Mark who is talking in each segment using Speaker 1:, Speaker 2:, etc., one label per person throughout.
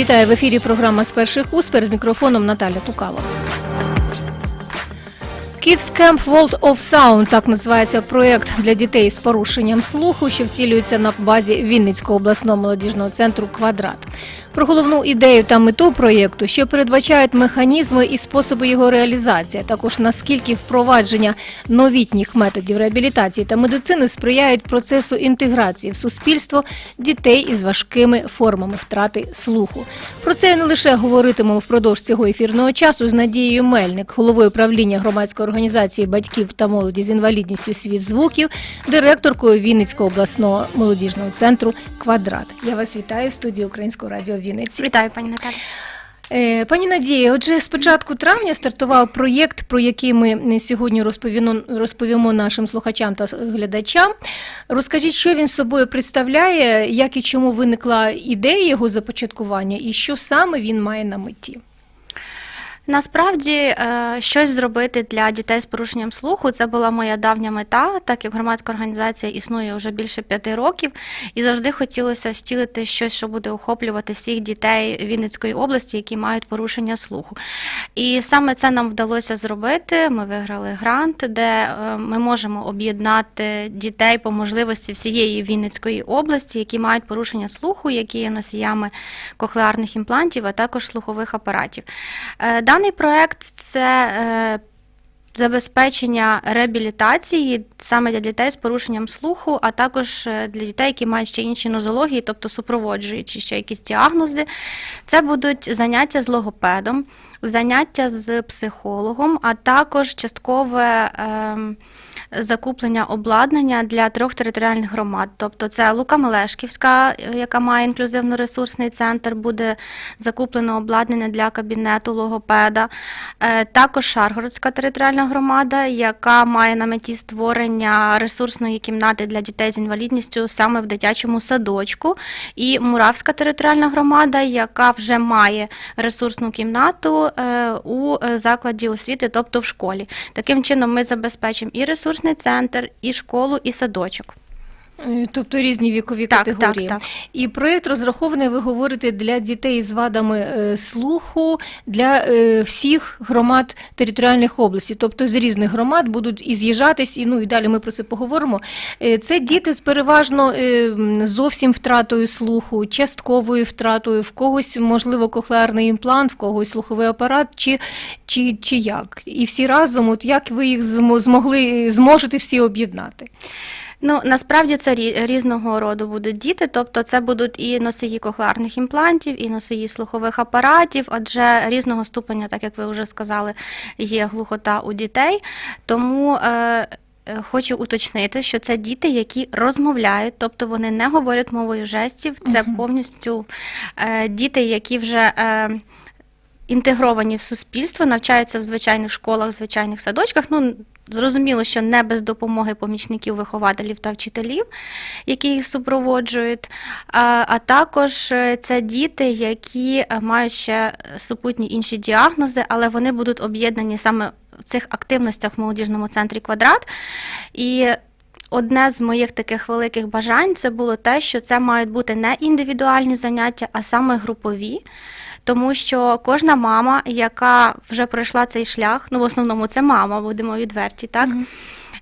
Speaker 1: Вітаю в ефірі. Програма з перших уст перед мікрофоном Наталя Тукалова. Kids Camp World of Sound – так називається проєкт для дітей з порушенням слуху, що втілюється на базі Вінницького обласного молодіжного центру Квадрат. Про головну ідею та мету проєкту, що передбачають механізми і способи його реалізації, також наскільки впровадження новітніх методів реабілітації та медицини сприяють процесу інтеграції в суспільство дітей із важкими формами втрати слуху. Про це не лише говоритимемо впродовж цього ефірного часу з Надією Мельник, головою правління громадської організації батьків та молоді з інвалідністю світ звуків, директоркою Вінницького обласного молодіжного центру Квадрат. Я вас вітаю в студії Українського радіо Вінниці.
Speaker 2: Вітаю, пані Наталі.
Speaker 1: Е, Пані Надія, отже, з початку травня стартував проєкт, про який ми сьогодні розповімо, розповімо нашим слухачам та глядачам. Розкажіть, що він собою представляє, як і чому виникла ідея його започаткування, і що саме він має на меті.
Speaker 2: Насправді, е, щось зробити для дітей з порушенням слуху це була моя давня мета, так як громадська організація існує вже більше п'яти років, і завжди хотілося втілити щось, що буде охоплювати всіх дітей Вінницької області, які мають порушення слуху. І саме це нам вдалося зробити. Ми виграли грант, де е, ми можемо об'єднати дітей по можливості всієї Вінницької області, які мають порушення слуху, які є носіями кохлеарних імплантів, а також слухових апаратів. Даний проект це е, забезпечення реабілітації саме для дітей з порушенням слуху, а також е, для дітей, які мають ще інші нозології, тобто супроводжуючи ще якісь діагнози. Це будуть заняття з логопедом, заняття з психологом, а також часткове. ем, Закуплення обладнання для трьох територіальних громад, тобто це Лука Мелешківська, е, яка має інклюзивно-ресурсний центр, буде закуплено обладнання для кабінету логопеда. Е, Також Шаргородська територіальна громада, яка має на меті створення ресурсної кімнати для дітей з інвалідністю саме в дитячому садочку. І Муравська територіальна громада, яка вже має ресурсну кімнату у е, закладі освіти, тобто в школі. Таким чином, ми забезпечимо і ресурсний центр, і школу, і садочок.
Speaker 1: Е, Тобто різні вікові
Speaker 2: Так,
Speaker 1: категорії.
Speaker 2: так, так.
Speaker 1: І проєкт розрахований, ви говорите, для дітей з вадами е, слуху, для е, всіх громад територіальних областей. Тобто з різних громад будуть і з'їжджатись, і ну і далі ми про це поговоримо. Це діти з переважно зовсім втратою слуху, частковою втратою, в когось, можливо, кохлеарний імплант, в когось слуховий апарат, чи, чи, чи як. І всі разом, от як ви їх змогли, зможете всі об'єднати?
Speaker 2: Ну насправді це різного роду будуть діти, тобто це будуть і носії кохлеарних імплантів, і носії слухових апаратів, адже різного ступеня, так як ви вже сказали, є глухота у дітей. Тому е, е, хочу уточнити, що це діти, які розмовляють, тобто вони не говорять мовою жестів. Це
Speaker 1: Мгм.
Speaker 2: повністю е, діти, які вже. Е, Інтегровані в суспільство, навчаються в звичайних школах, в звичайних садочках. Ну зрозуміло, що не без допомоги помічників, вихователів та вчителів, які їх супроводжують. А, а також е, це діти, які е, мають ще супутні інші діагнози, але вони будуть об'єднані саме в цих активностях в молодіжному центрі квадрат. І Одне з моїх таких великих бажань це було те, що це мають бути не індивідуальні заняття, а саме групові. Тому що кожна мама, яка вже пройшла цей шлях, ну в основному це мама, будемо відверті, так?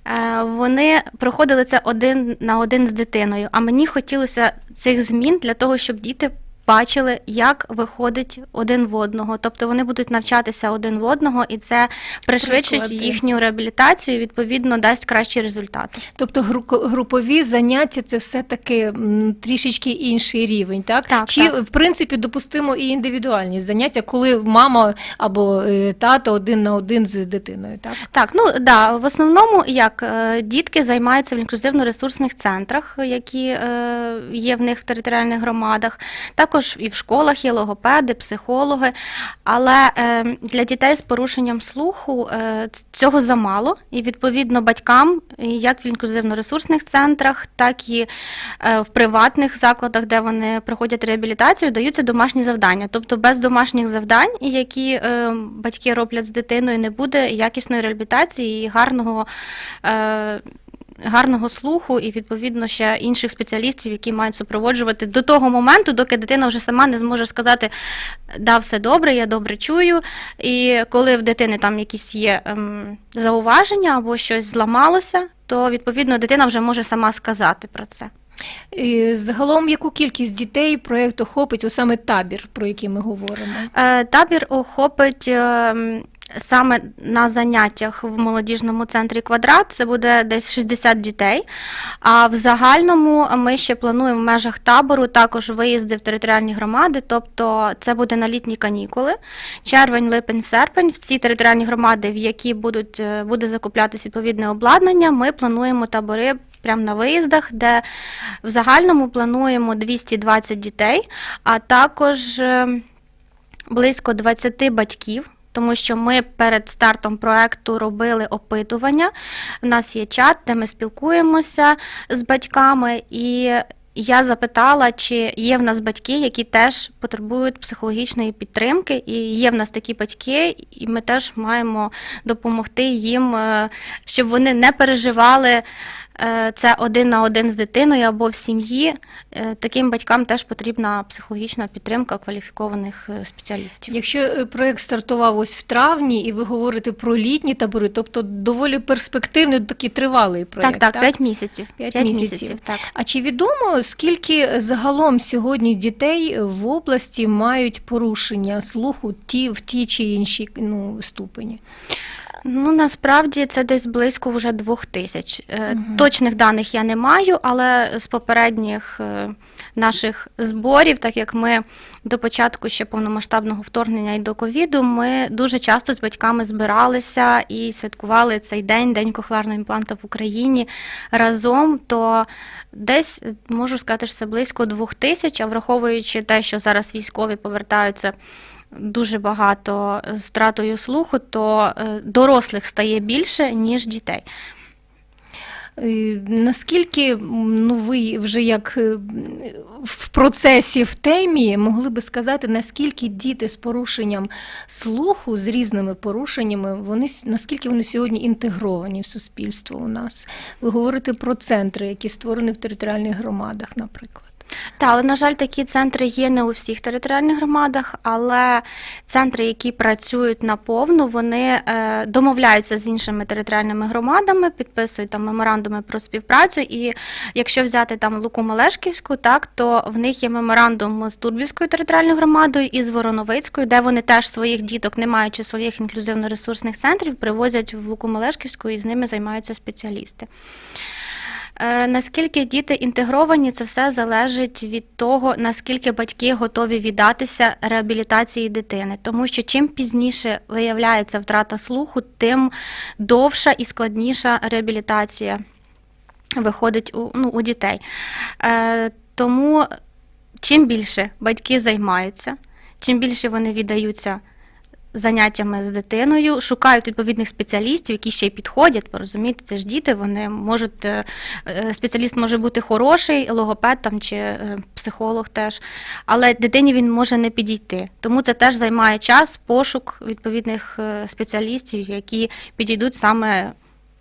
Speaker 2: Е, Вони проходили це один на один з дитиною. А мені хотілося цих змін для того, щоб діти бачили, як виходить один в одного. Тобто вони будуть навчатися один в одного, і це пришвидшить
Speaker 1: Приклади.
Speaker 2: їхню реабілітацію, і, відповідно дасть кращі результати.
Speaker 1: Тобто гру- групові заняття це все-таки трішечки інший рівень, так?
Speaker 2: Так,
Speaker 1: Чи
Speaker 2: так.
Speaker 1: в принципі допустимо і індивідуальні заняття, коли мама або е, тато один на один з дитиною, так?
Speaker 2: Так, ну да, в основному як е, дітки займаються в інклюзивно-ресурсних центрах, які е, є в них в територіальних громадах. Також і в школах є логопеди, психологи. Але е, для дітей з порушенням слуху е, цього замало, і відповідно батькам, як в інклюзивно-ресурсних центрах, так і е, в приватних закладах, де вони проходять реабілітацію, даються домашні завдання. Тобто без домашніх завдань, які батьки роблять з дитиною, не буде якісної реабілітації і гарного. Е, гарного слуху і відповідно ще інших спеціалістів, які мають супроводжувати до того моменту, доки дитина вже сама не зможе сказати, да, все добре, я добре чую. І коли в дитини там якісь є ем, зауваження або щось зламалося, то відповідно дитина вже може сама сказати про це.
Speaker 1: І загалом, яку кількість дітей проєкт охопить, о саме табір, про який ми говоримо?
Speaker 2: Е, Табір охопить ем, саме на заняттях в молодіжному центрі квадрат. Це буде десь 60 дітей. А в загальному ми ще плануємо в межах табору також виїзди в територіальні громади. Тобто це буде на літні канікули, червень, липень, серпень. В ці територіальні громади, в які будуть е, буде закуплятись відповідне обладнання, ми плануємо табори. Прямо на виїздах, де в загальному плануємо 220 дітей, а також е, близько 20 батьків, тому що ми перед стартом проекту робили опитування. У нас є чат, де ми спілкуємося з батьками, і я запитала, чи є в нас батьки, які теж потребують психологічної підтримки, і є в нас такі батьки, і ми теж маємо допомогти їм, е, щоб вони не переживали. Е, Це один на один з дитиною або в сім'ї. Е, Таким батькам теж потрібна психологічна підтримка кваліфікованих е, спеціалістів.
Speaker 1: Якщо проєкт стартував ось в травні, і ви говорите про літні табори, тобто доволі перспективний, такий тривалий проєкт.
Speaker 2: Так, так, 5 місяців.
Speaker 1: П'ять місяців.
Speaker 2: місяців, так.
Speaker 1: А чи відомо, скільки загалом сьогодні дітей в області мають порушення слуху ті в ті чи інші ну, ступені?
Speaker 2: Ну насправді це десь близько вже двох тисяч.
Speaker 1: Мгм.
Speaker 2: Точних даних я не маю, але з попередніх е, наших зборів, так як ми до початку ще повномасштабного вторгнення і до ковіду, ми дуже часто з батьками збиралися і святкували цей день, день кохлеарного імпланта в Україні разом. То десь можу сказати, що це близько двох тисяч, а враховуючи те, що зараз військові повертаються дуже багато з втратою слуху, то е, дорослих стає більше, ніж дітей.
Speaker 1: Наскільки ну, ви вже як е, в процесі в темі могли би сказати, наскільки діти з порушенням слуху, з різними порушеннями, вони наскільки вони сьогодні інтегровані в суспільство у нас? Ви говорите про центри, які створені в територіальних громадах, наприклад.
Speaker 2: Та, але, на жаль, такі центри є не у всіх територіальних громадах, але центри, які працюють наповну, вони е, домовляються з іншими територіальними громадами, підписують там меморандуми про співпрацю. І якщо взяти там Луку Малешківську, так то в них є меморандум з Турбівською територіальною громадою і з Вороновицькою, де вони теж своїх діток, не маючи своїх інклюзивно-ресурсних центрів, привозять в Луку Малешківську і з ними займаються спеціалісти. Е, Наскільки діти інтегровані, це все залежить від того, наскільки батьки готові віддатися реабілітації дитини. Тому що чим пізніше виявляється втрата слуху, тим довша і складніша реабілітація виходить у, ну, у дітей. Е, тому чим більше батьки займаються, чим більше вони віддаються заняттями з дитиною, шукають відповідних спеціалістів, які ще й підходять. Порозумієте, це ж діти, вони можуть, е, е, спеціаліст може бути хороший, логопед там чи е, психолог теж, але дитині він може не підійти. Тому це теж займає час, пошук відповідних спеціалістів, які підійдуть саме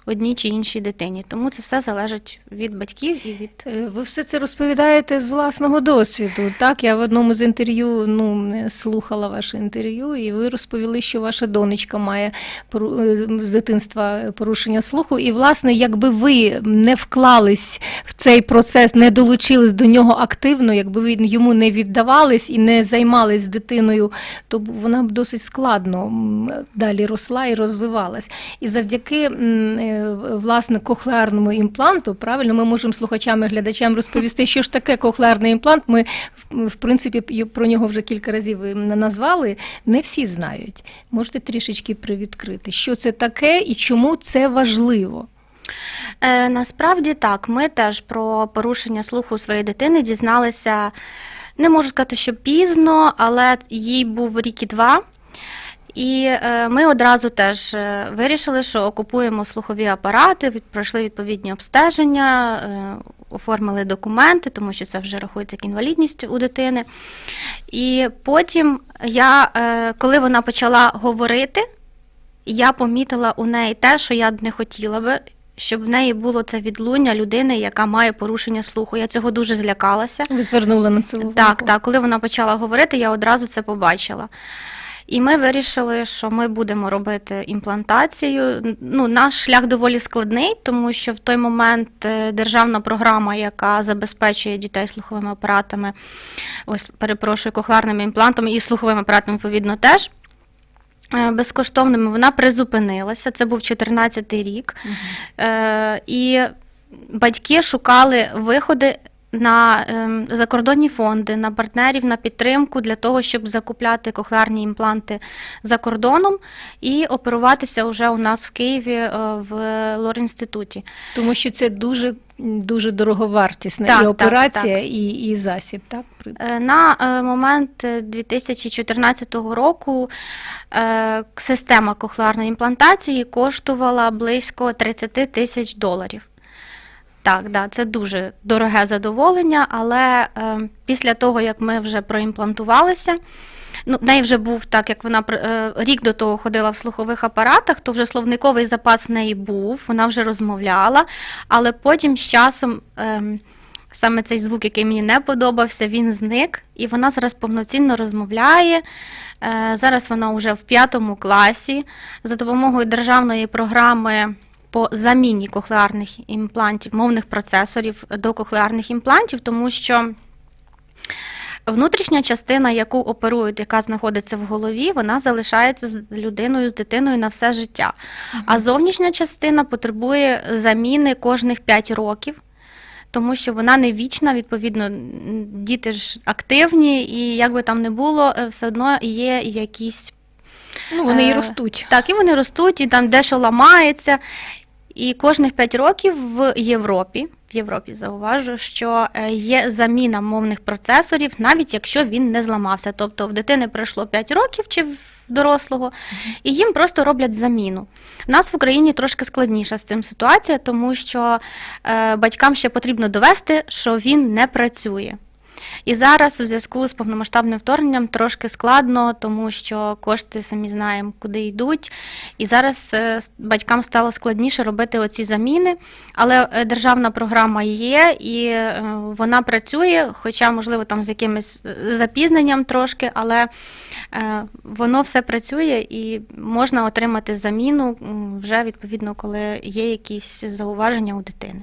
Speaker 2: одній чи іншій дитині. Тому це все залежить від батьків і від
Speaker 1: Е, Ви все це розповідаєте з власного досвіду. Так, я в одному з інтерв'ю ну, е, слухала ваше інтерв'ю, і ви розповіли, що ваша донечка має е, з дитинства порушення слуху. І, власне, якби ви не вклались в цей процес, не долучились до нього активно, якби ви йому не віддавались і не займались дитиною, то вона б досить складно далі росла і розвивалась. І завдяки власне кохлеарному імпланту, правильно, ми можемо слухачам і глядачам розповісти, що ж таке кохлеарний імплант. Ми в- принципі про нього вже кілька разів назвали. Не всі знають. Можете трішечки привідкрити, що це таке і чому це важливо.
Speaker 2: Е, насправді так, ми теж про порушення слуху своєї дитини дізналися, не можу сказати, що пізно, але їй був рік і два. І е, ми одразу теж е, вирішили, що окупуємо слухові апарати, пройшли відповідні обстеження, е, оформили документи, тому що це вже рахується як інвалідність у дитини. І потім я, коли вона почала говорити, я помітила у неї те, що я б не хотіла би, щоб в неї було це відлуння людини, яка має порушення слуху. Я цього дуже злякалася.
Speaker 1: Ви звернули на це увагу?
Speaker 2: Так, так, коли вона почала говорити, я одразу це побачила. І ми вирішили, що ми будемо робити імплантацію. Ну, наш шлях доволі складний, тому що в той момент е, державна програма, яка забезпечує дітей слуховими апаратами, ось перепрошую, кохлеарними імплантами і слуховим апаратом, відповідно, теж. е, Безкоштовними вона призупинилася. Це був 14-й рік. Е, і батьки шукали виходи на ем, закордонні фонди, на партнерів, на підтримку для того, щоб закупляти кохлеарні імпланти за кордоном і оперуватися вже у нас в Києві е, в лор-інституті.
Speaker 1: Тому що це дуже дуже дороговартісна
Speaker 2: Так,
Speaker 1: і
Speaker 2: так,
Speaker 1: операція, І, і засіб. Так
Speaker 2: Е, На е, момент е, 2014 року е, система кохлеарної імплантації коштувала близько 30 тисяч доларів. Так, да, це дуже дороге задоволення, але е, після того, як ми вже проімплантувалися, ну, в неї вже був так, як вона е, рік до того ходила в слухових апаратах, то вже словниковий запас в неї був, вона вже розмовляла, але потім з часом. ем, Саме цей звук, який мені не подобався, він зник, і вона зараз повноцінно розмовляє. Е, Зараз вона вже в п'ятому класі за допомогою державної програми по заміні кохлеарних імплантів, мовних процесорів до кохлеарних імплантів, тому що внутрішня частина, яку оперують, яка знаходиться в голові, вона залишається з людиною, з дитиною на все життя. А зовнішня частина потребує заміни кожних 5 років. Тому що вона не вічна, відповідно, діти ж активні, і як би там не було, е, все одно є якісь
Speaker 1: Ну, вони і
Speaker 2: Е,
Speaker 1: ростуть.
Speaker 2: так, і вони ростуть, і там дещо ламається. І кожних 5 років в Європі, в Європі зауважу, що е, є заміна мовних процесорів, навіть якщо він не зламався. Тобто в дитини пройшло 5 років чи в дорослого, і їм просто роблять заміну. У нас в Україні трошки складніша з цим ситуація, тому що е, батькам ще потрібно довести, що він не працює. І зараз у зв'язку з повномасштабним вторгненням трошки складно, тому що кошти самі знаємо, куди йдуть. І зараз е, батькам стало складніше робити оці заміни. Але е, державна програма є, і е, вона працює, хоча, можливо, там з якимось запізненням трошки, але воно все працює і можна отримати заміну вже відповідно, коли є якісь зауваження у дитини.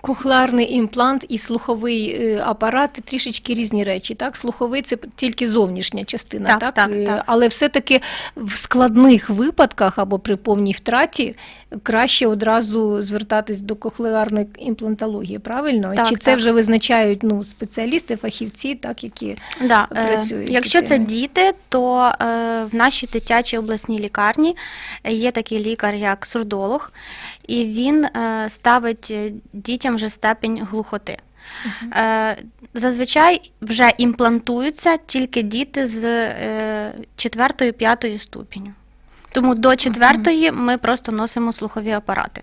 Speaker 1: Кохлеарний імплант і слуховий апарат трішечки різні речі. Так, слуховий це тільки зовнішня частина, так,
Speaker 2: Так, так,
Speaker 1: Е,
Speaker 2: так.
Speaker 1: але все-таки в складних випадках або при повній втраті краще одразу звертатись до кохлеарної імплантології. Правильно?
Speaker 2: Так,
Speaker 1: Чи це
Speaker 2: так.
Speaker 1: вже визначають ну, спеціалісти, фахівці, так які
Speaker 2: Да, е,
Speaker 1: працюють
Speaker 2: якщо це діти, то е, в нашій дитячій обласній лікарні є такий лікар, як сурдолог, і він е, ставить е, дітям вже степень глухоти. Е, Зазвичай вже імплантуються тільки діти з е, 4-5 ступеню. Тому до четвертої ми просто носимо слухові апарати.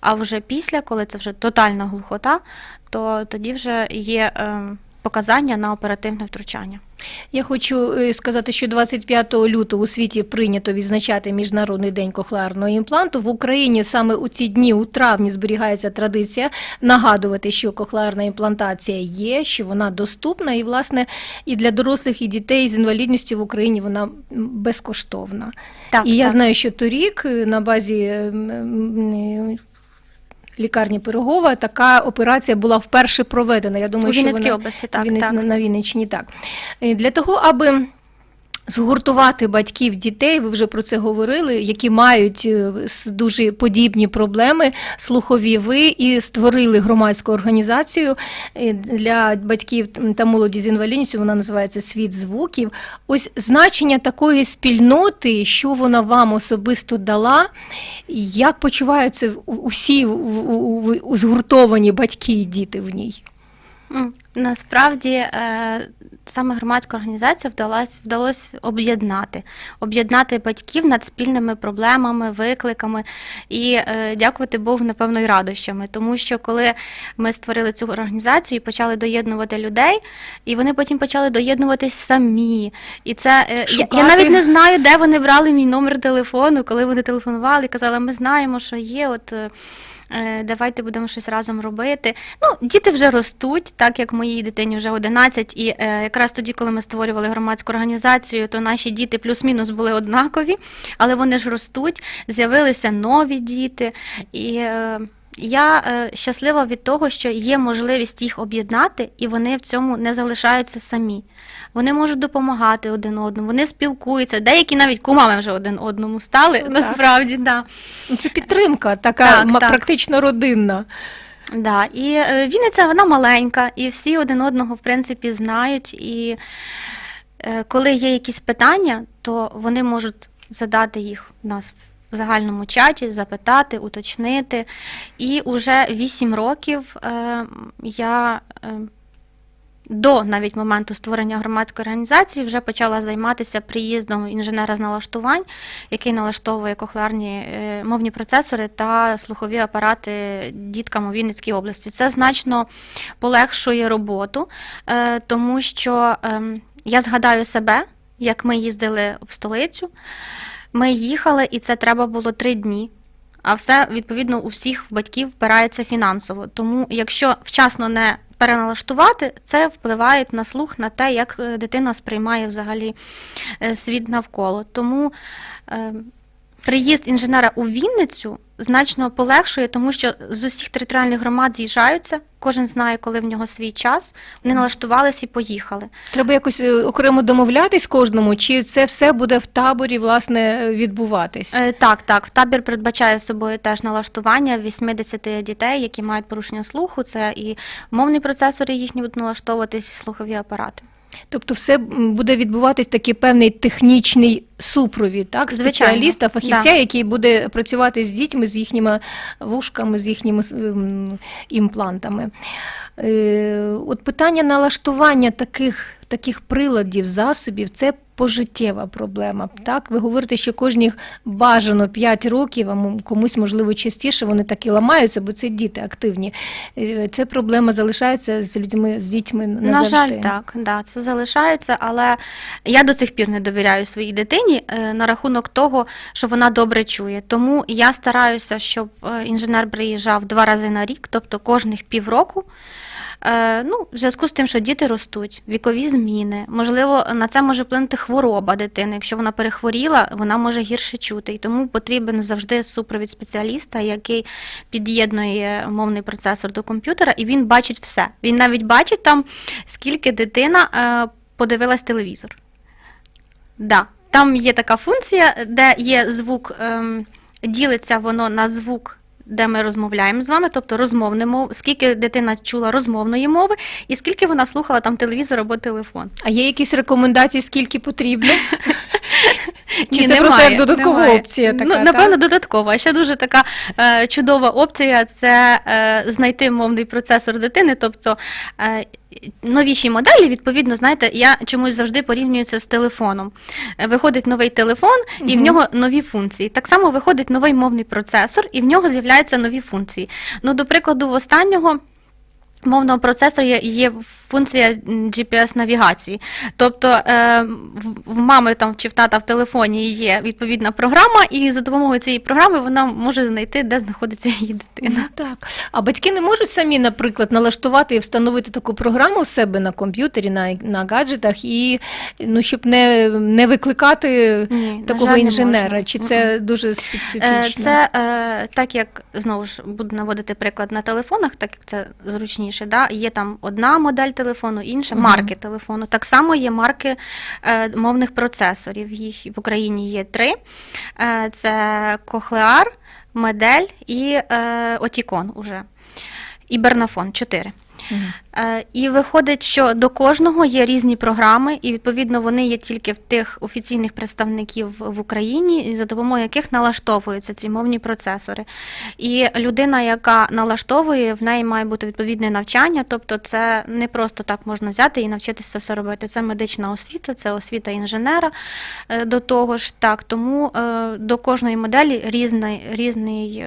Speaker 2: А вже після, коли це вже тотальна глухота, то тоді вже є е, показання на оперативне втручання.
Speaker 1: Я хочу е, сказати, що 25 лютого у світі прийнято відзначати Міжнародний день кохлеарного імпланту. В Україні саме у ці дні, у травні, зберігається традиція нагадувати, що кохлеарна імплантація є, що вона доступна, і власне і для дорослих, і дітей з інвалідністю в Україні вона безкоштовна.
Speaker 2: Так,
Speaker 1: і я
Speaker 2: так.
Speaker 1: знаю, що торік е, на базі е, лікарні Пирогова така операція була вперше проведена. Я думаю,
Speaker 2: у
Speaker 1: що
Speaker 2: Вінницькій
Speaker 1: вона...
Speaker 2: області, так,
Speaker 1: Вінниць-
Speaker 2: так.
Speaker 1: На, Вінниччині, так. Е, Для того, аби згуртувати батьків дітей, ви вже про це говорили, які мають е, дуже подібні проблеми слухові. Ви і створили громадську організацію е, для батьків та молоді з інвалідністю. Вона називається Світ звуків. Ось значення такої спільноти, що вона вам особисто дала, як почуваються усі згуртовані батьки і діти в ній.
Speaker 2: Насправді е, саме громадська організація вдалося вдалося об'єднати, об'єднати батьків над спільними проблемами, викликами і е, дякувати Богу, напевно, і радощами. Тому що коли ми створили цю організацію і почали доєднувати людей, і вони потім почали доєднуватись самі. І це е, я, я навіть не знаю, де вони брали мій номер телефону, коли вони телефонували казали, ми знаємо, що є от. Е, давайте будемо щось разом робити. Ну, діти вже ростуть, так як моїй дитині вже 11, і е, якраз тоді, коли ми створювали громадську організацію, то наші діти плюс-мінус були однакові, але вони ж ростуть, з'явилися нові діти. І е, я е, щаслива від того, що є можливість їх об'єднати, і вони в цьому не залишаються самі. Вони можуть допомагати один одному, вони спілкуються. Деякі навіть кумами вже один одному стали.
Speaker 1: Ну, так.
Speaker 2: насправді, да.
Speaker 1: Ну, Це підтримка, така
Speaker 2: Так, так.
Speaker 1: практично родинна.
Speaker 2: Да, і е, Вінниця вона маленька, і всі один одного в принципі знають. І е, коли є якісь питання, то вони можуть задати їх в нас в загальному чаті, запитати, уточнити. І уже 8 років е, я. Е, до навіть моменту створення громадської організації вже почала займатися приїздом інженера з налаштувань, який налаштовує кохлеарні е, мовні процесори та слухові апарати діткам у Вінницькій області. Це значно полегшує роботу, тому що ем, я згадаю себе, як ми їздили в столицю. Ми їхали, і це треба було три дні. А все відповідно у всіх батьків впирається фінансово. Тому, якщо вчасно не переналаштувати, це впливає на слух, на те, як е, дитина сприймає взагалі е, світ навколо. Тому е, приїзд інженера у Вінницю значно полегшує, тому що з усіх територіальних громад з'їжджаються, кожен знає, коли в нього свій час. Вони налаштувалися і поїхали.
Speaker 1: Треба якось е, окремо домовлятись кожному, чи це все буде в таборі власне відбуватись?
Speaker 2: Е, Так, так. Табір передбачає собою теж налаштування 80 дітей, які мають порушення слуху. Це і мовні процесори їхні будуть налаштовуватись, слухові апарати.
Speaker 1: Тобто, все буде відбуватись такий певний технічний супровід, так?
Speaker 2: Звичайно,
Speaker 1: Спеціаліста, фахівця,
Speaker 2: да.
Speaker 1: який буде працювати з дітьми, з їхніми вушками, з їхніми імплантами. Е, От питання налаштування таких, таких приладів, засобів це пожиттєва проблема. Так? Ви говорите, що кожні бажано 5 років, а комусь, можливо, частіше вони так і ламаються, бо це діти активні. Це проблема залишається з людьми, з дітьми назавжди.
Speaker 2: На жаль, так, да, це залишається, але я до цих пір не довіряю своїй дитині е, на рахунок того, що вона добре чує. Тому я стараюся, щоб е, інженер приїжджав два рази на рік, тобто кожних півроку. Е, Ну, в зв'язку з тим, що діти ростуть, вікові зміни, можливо, на це може вплинути хвороба дитини. Якщо вона перехворіла, вона може гірше чути. І тому потрібен завжди супровід спеціаліста, який під'єднує мовний процесор до комп'ютера, і він бачить все. Він навіть бачить там, скільки дитина подивилась телевізор. Да. Там є така функція, де є звук, ем, ділиться воно на звук. Де ми розмовляємо з вами, тобто розмовне мов, скільки дитина чула розмовної мови, і скільки вона слухала там телевізор або телефон.
Speaker 1: А є якісь рекомендації, скільки потрібно? Чи
Speaker 2: Ні,
Speaker 1: це просто як додаткова
Speaker 2: немає.
Speaker 1: опція така?
Speaker 2: Ну,
Speaker 1: так?
Speaker 2: напевно, додаткова. А ще дуже така е, чудова опція це е, знайти мовний процесор дитини. Тобто е, новіші моделі, відповідно, знаєте, я чомусь завжди порівнюю це з телефоном. Виходить новий телефон, і в нього нові функції. Так само виходить новий мовний процесор, і в нього з'являються нові функції. Ну, до прикладу, в останнього. Мовного процесору є, є функція GPS-навігації. Тобто е, в- мами там чи в тата в телефоні є відповідна програма, і за допомогою цієї програми вона може знайти, де знаходиться її дитина.
Speaker 1: Ну, так. А батьки не можуть самі, наприклад, налаштувати і встановити таку програму в себе на комп'ютері, на, на гаджетах, і ну, щоб не, не викликати
Speaker 2: Ні,
Speaker 1: такого
Speaker 2: жаль,
Speaker 1: інженера. Чи це дуже
Speaker 2: Е,
Speaker 1: специфічно?
Speaker 2: Це е, так як знову ж буду наводити приклад на телефонах, так як це зручніше. Да? Є там одна модель телефону, інша
Speaker 1: Мгм.
Speaker 2: марки телефону. Так само є марки е, мовних процесорів. Їх в Україні є три: е, це Кохлеар, Медель і е, Отікон уже. І Бернафон чотири. Е, І виходить, що до кожного є різні програми, і відповідно вони є тільки в тих офіційних представників в Україні, за допомогою яких налаштовуються ці мовні процесори. І людина, яка налаштовує, в неї має бути відповідне навчання, тобто це не просто так можна взяти і навчитися все робити. Це медична освіта, це освіта інженера. е, До того ж, так, тому е, до кожної моделі різний, різний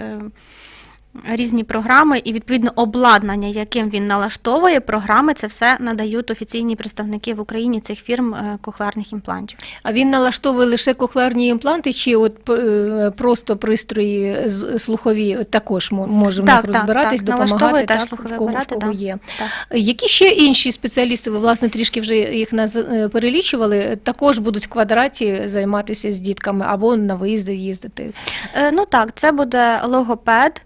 Speaker 2: різні програми і відповідно обладнання, яким він налаштовує програми, це все надають офіційні представники в Україні цих фірм е, кохлеарних імплантів.
Speaker 1: А він налаштовує лише кохлеарні імпланти, чи от е, просто пристрої слухові також мо- може в
Speaker 2: Так,
Speaker 1: розбиратись,
Speaker 2: так.
Speaker 1: допомагати, так,
Speaker 2: слухові
Speaker 1: в кого, в кого
Speaker 2: так.
Speaker 1: є.
Speaker 2: Так.
Speaker 1: Які ще інші спеціалісти, ви власне трішки вже їх е, перелічували, також будуть в квадраті займатися з дітками або на виїзди їздити?
Speaker 2: Ну так, це буде логопед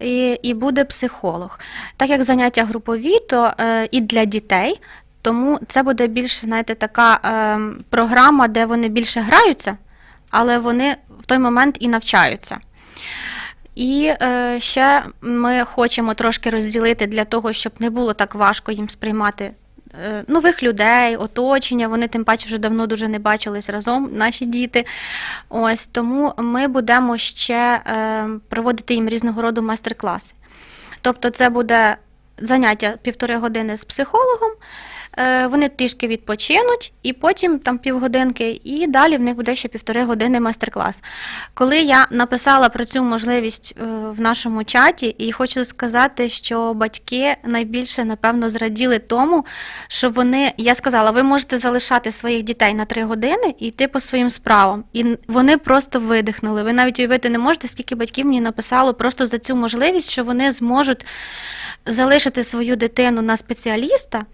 Speaker 2: і, і буде психолог. Так як заняття групові, то е, і для дітей, тому це буде більш, знаєте, така е, програма, де вони більше граються, але вони в той момент і навчаються. І е, ще ми хочемо трошки розділити для того, щоб не було так важко їм сприймати нових людей, оточення. Вони тим паче вже давно дуже не бачились разом, наші діти. Ось тому ми будемо ще е, проводити їм різного роду майстер-класи. Тобто, це буде заняття півтори години з психологом. Е, Вони трішки відпочинуть, і потім там півгодинки, і далі в них буде ще півтори години майстер-клас. Коли я написала про цю можливість е, в нашому чаті, і хочу сказати, що батьки найбільше напевно зраділи тому, що вони, я сказала, ви можете залишати своїх дітей на три години і йти по своїм справам. І вони просто видихнули. Ви навіть уявити не можете, скільки батьків мені написало просто за цю можливість, що вони зможуть залишити свою дитину на спеціаліста.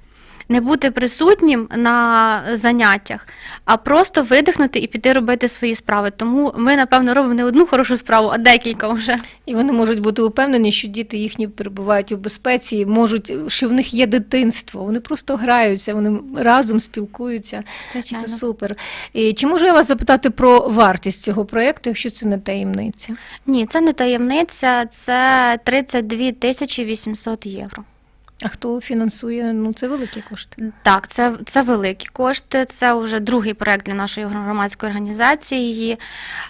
Speaker 2: Не бути присутнім на заняттях, а просто видихнути і піти робити свої справи. Тому ми, напевно, робимо не одну хорошу справу, а декілька вже.
Speaker 1: І вони можуть бути упевнені, що діти їхні перебувають у безпеці, можуть, що в них є дитинство. Вони просто граються, вони разом спілкуються.
Speaker 2: Звичайно.
Speaker 1: Це супер. І чи можу я вас запитати про вартість цього проєкту, якщо це не таємниця?
Speaker 2: Ні, це не таємниця, це 32 тисячі 800 євро.
Speaker 1: А хто фінансує? Ну це великі кошти.
Speaker 2: Так, це, це великі кошти. Це вже другий проект для нашої громадської організації,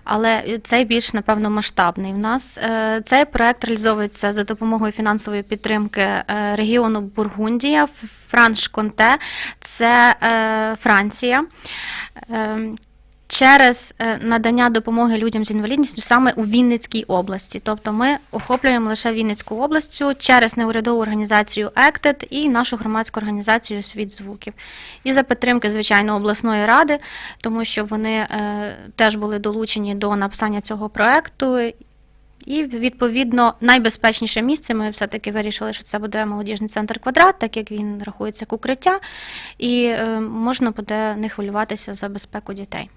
Speaker 2: але цей більш, напевно, масштабний. В нас Е, цей проект реалізовується за допомогою фінансової підтримки е, регіону Бургундія, Франш-Конте, це е, Франція. Е, Через е, надання допомоги людям з інвалідністю саме у Вінницькій області. Тобто ми охоплюємо лише Вінницьку область через неурядову організацію ЕКТЕД і нашу громадську організацію Світ звуків. І за підтримки, звичайно, обласної ради, тому що вони е, теж були долучені до написання цього проекту. І відповідно найбезпечніше місце ми все-таки вирішили, що це буде молодіжний центр квадрат, так як він рахується як укриття, і е, можна буде не хвилюватися за безпеку дітей.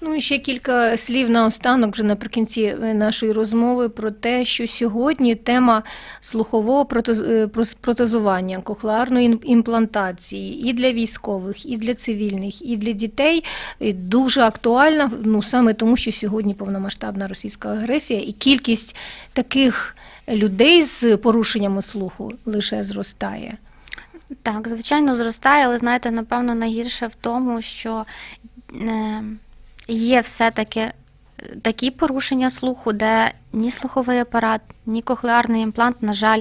Speaker 1: Ну і ще кілька слів на останок, вже наприкінці е, нашої розмови про те, що сьогодні тема слухового е, протезування, кохлеарної імплантації і для військових, і для цивільних, і для дітей е, дуже актуальна. Ну саме тому, що сьогодні повномасштабна російська агресія, і кількість таких людей з порушеннями слуху лише зростає.
Speaker 2: Так, звичайно, зростає, але знаєте, напевно, найгірше в тому, що є все-таки е, такі порушення слуху, де ні слуховий апарат, ні кохлеарний імплант, на жаль,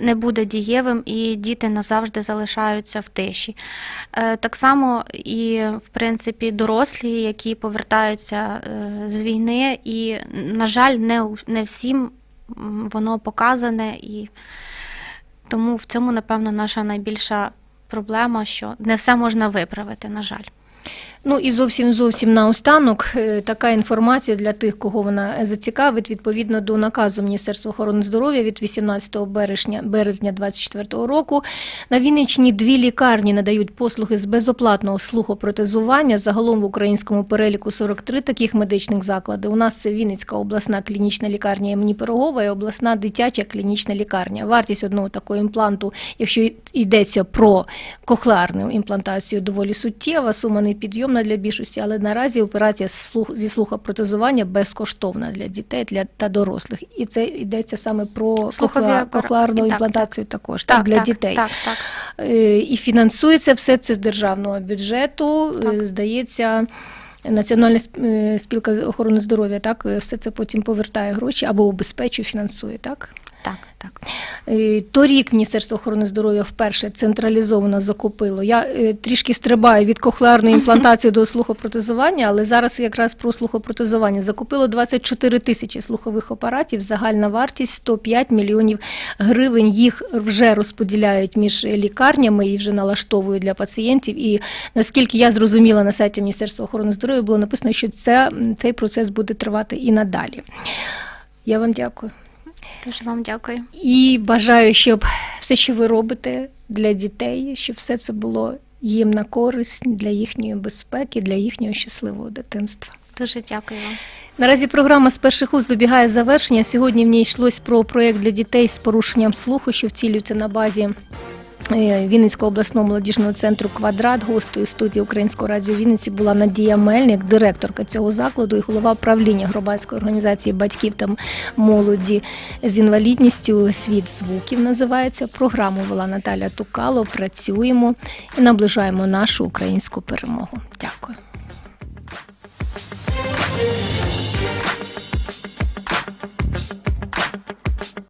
Speaker 2: не буде дієвим, і діти назавжди залишаються в тиші. Е, Так само і, в принципі, дорослі, які повертаються е, з війни, і, на жаль, не, не всім воно показане і. Тому в цьому, напевно, наша найбільша проблема, що не все можна виправити, на жаль.
Speaker 1: Ну і зовсім зовсім наостанок е, така інформація для тих, кого вона зацікавить, відповідно до наказу Міністерства охорони здоров'я від 18 березня березня 2024 року. На Вінниччині дві лікарні надають послуги з безоплатного слухопротезування. Загалом в українському переліку 43 таких медичних заклади. У нас це Вінницька обласна клінічна лікарня імені Пирогова і обласна дитяча клінічна лікарня. Вартість одного такого імпланту, якщо йдеться про кохлеарну імплантацію, доволі суттєва, сума непідйомна для більшості, але наразі операція слух, зі слухопротезування безкоштовна для дітей для, та дорослих. І це йдеться саме про
Speaker 2: апара-
Speaker 1: кохлеарну
Speaker 2: і так,
Speaker 1: імплантацію також так, для дітей.
Speaker 2: Так, так.
Speaker 1: Е, І фінансується все це з державного бюджету.
Speaker 2: Так.
Speaker 1: Е, Здається, Національна е, спілка охорони здоров'я так все це потім повертає гроші або убезпечує, фінансує,
Speaker 2: так? Так.
Speaker 1: Е, Торік Міністерство охорони здоров'я вперше централізовано закупило. Я е, трішки стрибаю від кохлеарної імплантації до слухопротезування, але зараз якраз про слухопротезування закупило 24 тисячі слухових апаратів. Загальна вартість 105 мільйонів гривень. Їх вже розподіляють між лікарнями і вже налаштовують для пацієнтів. І наскільки я зрозуміла на сайті Міністерства охорони здоров'я, було написано, що це, цей процес буде тривати і надалі. Я вам дякую.
Speaker 2: Дуже вам дякую.
Speaker 1: І бажаю, щоб все, що ви робите для дітей, щоб все це було їм на користь для їхньої безпеки, для їхнього щасливого дитинства.
Speaker 2: Дуже дякую вам.
Speaker 1: Наразі програма з перших уст добігає завершення. Сьогодні в ній йшлось про проєкт для дітей з порушенням слуху, що втілюється на базі. Е, Вінницького обласного молодіжного центру Квадрат гостею студії Українського радіо Вінниці була Надія Мельник, директорка цього закладу і голова правління громадської організації батьків та молоді з інвалідністю. Світ звуків називається. Програму вела Наталя Тукало. Працюємо і наближаємо нашу українську перемогу. Дякую.